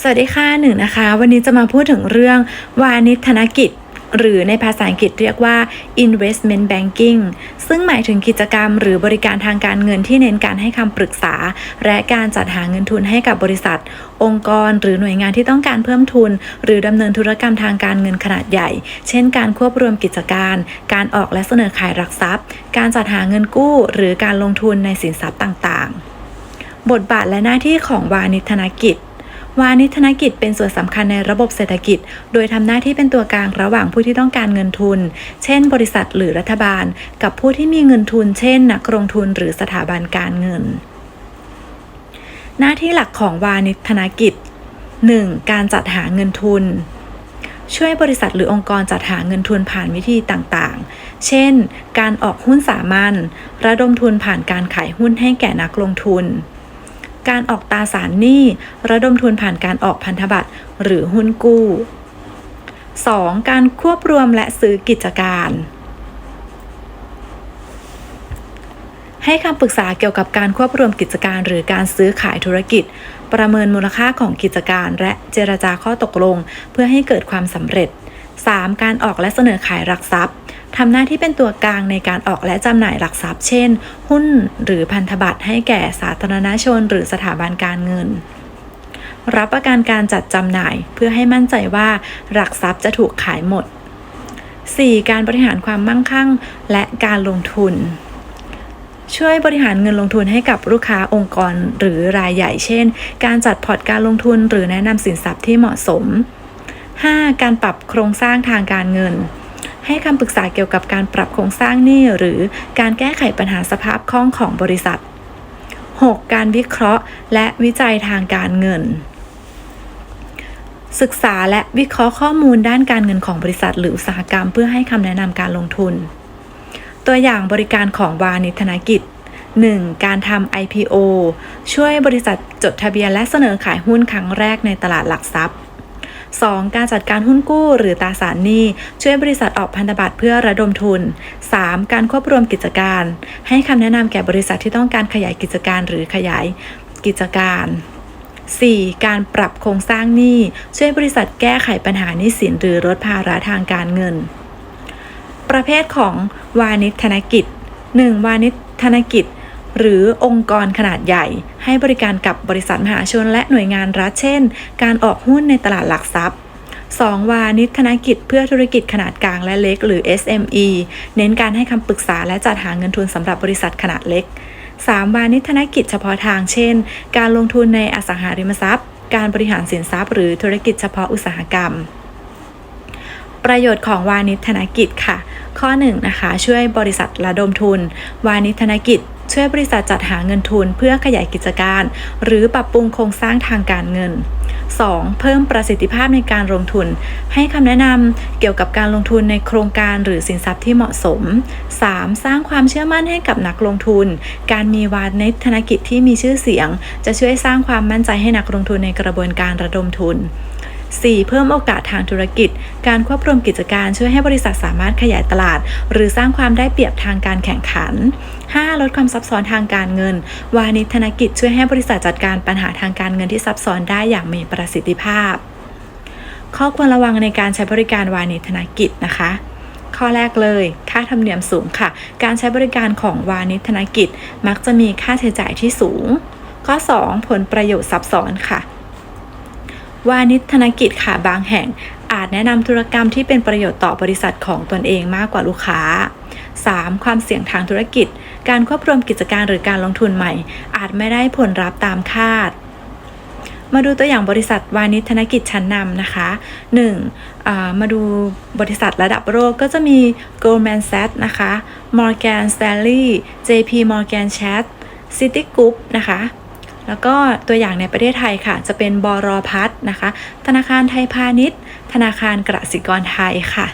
สวัสดีค่ะหนึ่งนะคะ วันนี้จะมาพูดถึงเรื่องวานิธนกิจ หรือในภาษาอังกฤษเรียกว่า investment banking ซึ่งหมายถึงกิจกรรม หรือบริการทางการเงินที่เน้นการให้คำปรึกษา และการจัดหาเงินทุนให้กับบริษัท องค์กร หรือหน่วยงานที่ต้องการเพิ่มทุน หรือดำเนินธุรกรรมทางการเงินขนาดใหญ่ เช่น การควบรวมกิจการ การออกและเสนอขายหลักทรัพย์ การจัดหาเงินกู้ หรือการลงทุนในสินทรัพย์ต่างๆ บทบาทและหน้าที่ของวานิธนกิจ วานิธนกิจเป็นส่วนสำคัญในระบบเศรษฐกิจ โดยทำหน้าที่เป็นตัวกลางระหว่างผู้ที่ต้องการเงินทุน เช่น บริษัทหรือรัฐบาล กับผู้ที่มีเงินทุน เช่น นักลงทุนหรือสถาบันการเงิน หน้าที่หลักของวานิธนกิจ 1. การจัดหาเงินทุน ช่วยบริษัทหรือองค์กรจัดหาเงินทุนผ่านวิธีต่างๆ เช่น การออกหุ้นสามัญ ระดมทุนผ่านการขายหุ้นให้แก่นักลงทุน การออกตราสารหนี้ ระดมทุนผ่านการออกพันธบัตรหรือหุ้นกู้ 2. การควบรวมและซื้อกิจการ ให้คำปรึกษาเกี่ยวกับการควบรวมกิจการหรือการซื้อขายธุรกิจ ประเมินมูลค่าของกิจการ และเจรจาข้อตกลง เพื่อให้เกิดความสำเร็จ 3. การออกและเสนอขายหลักทรัพย์ ทำหน้าที่เป็นตัวกลางในการออกและจำหน่ายหลักทรัพย์ เช่น หุ้นหรือพันธบัตรให้แก่สาธารณชน หรือสถาบันการเงิน รับประกันการจัดจำหน่าย เพื่อให้มั่นใจว่าหลักทรัพย์จะถูกขายหมด 4. การบริหารความมั่งคั่ง และการลงทุน ช่วยบริหารเงินลงทุนให้กับลูกค้าองค์กรหรือรายใหญ่ เช่น การจัดพอร์ตการลงทุนหรือแนะนำสินทรัพย์ที่เหมาะสม 5. การปรับโครงสร้างทางการเงิน ให้คำปรึกษาเกี่ยวกับการปรับโครงสร้างหนี้หรือการแก้ไขปัญหาสภาพคล่องของบริษัท 6. การวิเคราะห์และวิจัยทางการเงิน ศึกษาและวิเคราะห์ข้อมูลด้านการเงินของบริษัท หรืออุตสาหกรรม เพื่อให้คำแนะนำการลงทุน ตัวอย่างบริการของวานิธนกิจ 1. การทำ IPO ช่วยบริษัทจดทะเบียนและเสนอขายหุ้นครั้งแรกในตลาดหลักทรัพย์ 2. การจัดการหุ้นกู้หรือตราสารหนี้ ช่วยบริษัทออกพันธบัตรเพื่อระดมทุน 3. การควบรวมกิจการ ให้คำแนะนำแก่บริษัทที่ต้องการขยายกิจการหรือขยายกิจการ 4. การปรับโครงสร้างหนี้ ช่วยบริษัทแก้ไขปัญหาหนี้สินหรือลดภาระทางการเงิน ประเภทของวานิธนกิจ 1. วานิธนกิจ หรือองค์กรขนาดใหญ่ ให้บริการกับบริษัทมหาชนและหน่วยงานรัฐเช่น การออกหุ้นในตลาดหลักทรัพย์ 2. วานิธนกิจเพื่อธุรกิจขนาดกลางและเล็ก หรือ SME เน้นการให้คำปรึกษาและจัดหาเงินทุนสำหรับบริษัทขนาดเล็ก 3. วานิธนกิจเฉพาะทางเช่น การลงทุนในอสังหาริมทรัพย์ การบริหารสินทรัพย์ หรือธุรกิจเฉพาะอุตสาหกรรมประโยชน์ของวานิธนกิจค่ะ ข้อ1นนะคะช่วยบริษัทระดมทุน วานิธนกิจ ช่วยบริษัทจัดหาเงินทุนเพื่อขยายกิจการ หรือปรับปรุงโครงสร้างทางการเงิน 2. เพิ่มประสิทธิภาพในการลงทุน ให้คำแนะนำเกี่ยวกับการลงทุนในโครงการหรือสินทรัพย์ที่เหมาะสม 3. สร้างความเชื่อมั่นให้กับนักลงทุน การมีวานิธนกิจที่มีชื่อเสียง จะช่วยสร้างความมั่นใจให้นักลงทุนในกระบวนการระดมทุน 4. เพิ่มโอกาสทางธุรกิจ การควบรวมกิจการช่วยให้บริษัทสามารถขยายตลาด หรือสร้างความได้เปรียบทางการแข่งขัน 5. ลดความซับซ้อนทางการเงิน วานิธนกิจช่วยให้บริษัทจัดการปัญหาทางการเงินที่ซับซ้อนได้อย่างมีประสิทธิภาพ ข้อควรระวังในการใช้บริการวานิธนกิจนะคะข้อแรกเลย ค่าธรรมเนียมสูงค่ะ การใช้บริการของวานิธนกิจ มักจะมีค่าใช้จ่ายที่สูง ข้อ 2 ผลประโยชน์ซับซ้อนค่ะ วานิธนกิจค่ะบางแห่ง อาจแนะนำธุรกรรมที่เป็นประโยชน์ต่อบริษัทของตนเองมากกว่าลูกค้า 3. ความเสี่ยงทางธุรกิจ การควบรวมกิจการหรือการลงทุนใหม่ อาจไม่ได้ผลลัพธ์ตามคาด มาดูตัวอย่างบริษัทวานิธนกิจชั้นนำนะคะ 1. อ่ามาดูบริษัทระดับโลกก็จะมี Goldman Sachs นะคะ Morgan Stanley JP Morgan Chase Citigroup นะคะ แล้วก็ตัวอย่างในประเทศไทยค่ะ จะเป็นบรพัฒนะคะ ธนาคารไทยพาณิชย์ ธนาคารกสิกรไทยค่ะ